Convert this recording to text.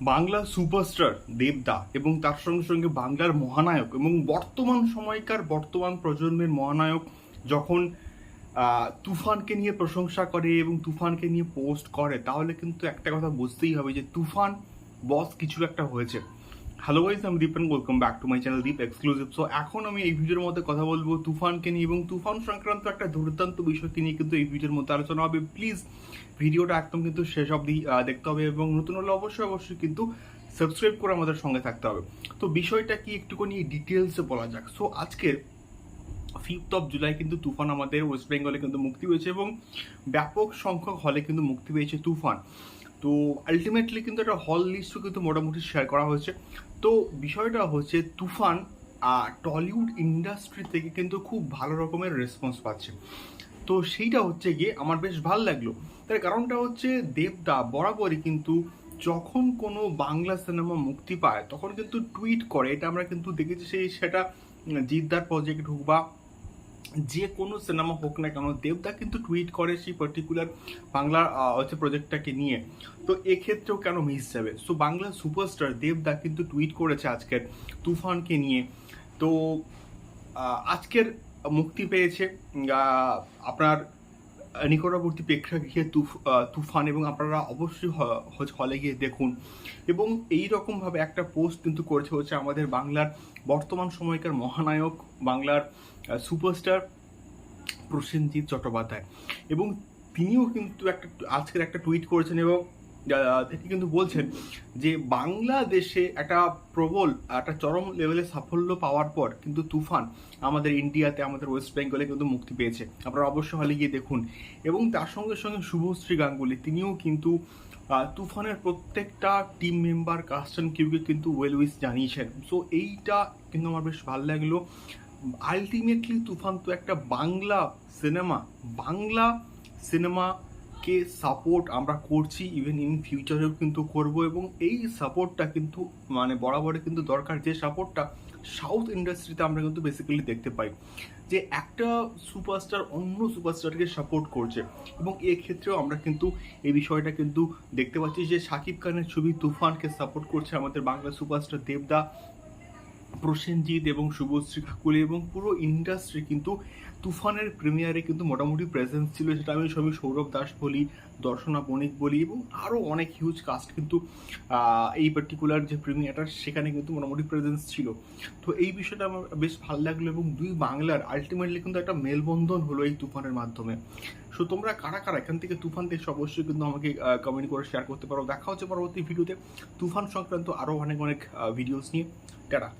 Bangla superstar দেবদা এবং তার সঙ্গে সঙ্গে বাংলার মহানায়ক এবং বর্তমান সময়কার বর্তমান প্রজন্মের মহানায়ক যখন তুফানকে নিয়ে প্রশংসা করে এবং তুফানকে নিয়ে পোস্ট করে, তাহলে কিন্তু একটা কথা বুঝতেই হবে যে তুফান বস কিছু একটা হয়েছে। হ্যালো গাইজ আমি Deep and welcome back to my channel Deep exclusive so এখন আমি এই ভিডিওর মধ্যে কথা বলব তুফানকে নিয়ে এবং তুফান সংক্রান্ত একটা দুর্দান্ত বিষয়কে নিয়ে কিন্তু এই ভিডিওর মধ্যে আলোচনা হবে। প্লিজ ভিডিওটা একদম কিন্তু শেষ অবধি দেখতে হবে এবং নতুন হলে অবশ্যই অবশ্যই কিন্তু সাবস্ক্রাইব করে আমাদের সঙ্গে থাকতে হবে। তো, বিষয়টা কি একটুখানি ডিটেলসে বলা যাক। সো আজকের ফিফথ অফ জুলাই কিন্তু তুফান আমাদের ওয়েস্ট বেঙ্গলে কিন্তু মুক্তি পেয়েছে এবং ব্যাপক সংখ্যক হলে কিন্তু মুক্তি পেয়েছে তুফান। তো আলটিমেটলি কিন্তু একটা হল লিস্টও কিন্তু মোটামুটি শেয়ার করা হয়েছে। তো বিষয়টা হচ্ছে তুফান টলিউড ইন্ডাস্ট্রি থেকে কিন্তু খুব ভালো রকমের রেসপন্স পাচ্ছে। তো সেইটা হচ্ছে গিয়ে আমার বেশ ভালো লাগল। তার কারণটা হচ্ছে দেবদা বরাবরই কিন্তু যখন কোনো বাংলা সিনেমা মুক্তি পায়, তখন কিন্তু টুইট করে। এটা আমরা কিন্তু দেখেছি সেই সেটা জিদ্দার প্রজেক্ট হোক বা যে কোনো সিনেমা হোক না কেন, দেবদা কিন্তু টুইট করে সেই পার্টিকুলার বাংলা হচ্ছে প্রজেক্টটাকে নিয়ে। তো এক্ষেত্রেও কেন মিস যাবে? সো বাংলার সুপারস্টার দেবদা কিন্তু টুইট করেছে আজকের তুফানকে নিয়ে। তো আজকের মুক্তি পেয়েছে আপনার নিকটবর্তী প্রেক্ষাগৃহে তুফ তুফান এবং আপনারা অবশ্যই হলে গিয়ে দেখুন। এবং এই রকমভাবে একটা পোস্ট কিন্তু করেছে হচ্ছে আমাদের বাংলার বর্তমান সময়কার মহানায়ক, বাংলার সুপারস্টার প্রসেনজিৎ চট্টোপাধ্যায়। এবং তিনিও কিন্তু একটা, আজকের একটা টুইট করেছেন এবং তিনি কিন্তু বলছেন যে বাংলাদেশে একটা প্রবল, একটা চরম লেভেলে সাফল্য পাওয়ার পর কিন্তু তুফান আমাদের ইন্ডিয়াতে, আমাদের ওয়েস্ট বেঙ্গলে কিন্তু মুক্তি পেয়েছে। আপনারা অবশ্য হলে গিয়ে দেখুন। এবং তার সঙ্গে সঙ্গে শুভশ্রী গাঙ্গুলি, তিনিও কিন্তু তুফানের প্রত্যেকটা টিম মেম্বার কাস্টন কিউকে কিন্তু ওয়েল উইস জানিয়েছেন। সো এইটা কিন্তু আমার বেশ ভালো লাগল। আলটিমেটলি তুফান তো একটা বাংলা সিনেমা বাংলা সিনেমাকে সাপোর্ট আমরা করছি ইভেন ইন ফিউচারেও কিন্তু করব এবং এই সাপোর্টটা কিন্তু মানে বরাবরই কিন্তু দরকার। যে সাপোর্টটা সাউথ ইন্ডাস্ট্রিতে আমরা কিন্তু বেসিক্যালি দেখতে পাই। যে একটা সুপারস্টার অন্য সুপারস্টারকে সাপোর্ট করছে এবং এক্ষেত্রেও আমরা কিন্তু এই বিষয়টা কিন্তু দেখতে পাচ্ছি যে শাকিব খানের ছবি তুফানকে সাপোর্ট করছে আমাদের বাংলা সুপারস্টার দেবদা। প্রসেনজিৎ এবং শুভশ্রী কাকুলি এবং পুরো ইন্ডাস্ট্রি কিন্তু তুফানের প্রিমিয়ারে কিন্তু মোটামুটি প্রেজেন্স ছিল। সেটা আমি সবই সৌরভ দাস বলি, দর্শনা বণিক বলি এবং আরও অনেক হিউজ কাস্ট কিন্তু এই পার্টিকুলার যে প্রিমিয়ারটা সেখানে কিন্তু মোটামুটি প্রেজেন্স ছিল। তো এই বিষয়টা আমার বেশ ভালো লাগল এবং দুই বাংলার আলটিমেটলি কিন্তু একটা মেলবন্ধন হলো এই তুফানের মাধ্যমে। সো তোমরা কারা কারা এখান থেকে তুফান দেখছ অবশ্যই কিন্তু আমাকে কমেন্ট করে শেয়ার করতে পারো। দেখা হচ্ছে পরবর্তী ভিডিওতে তুফান সংক্রান্ত আরও অনেক অনেক ভিডিওস নিয়ে। টাটা।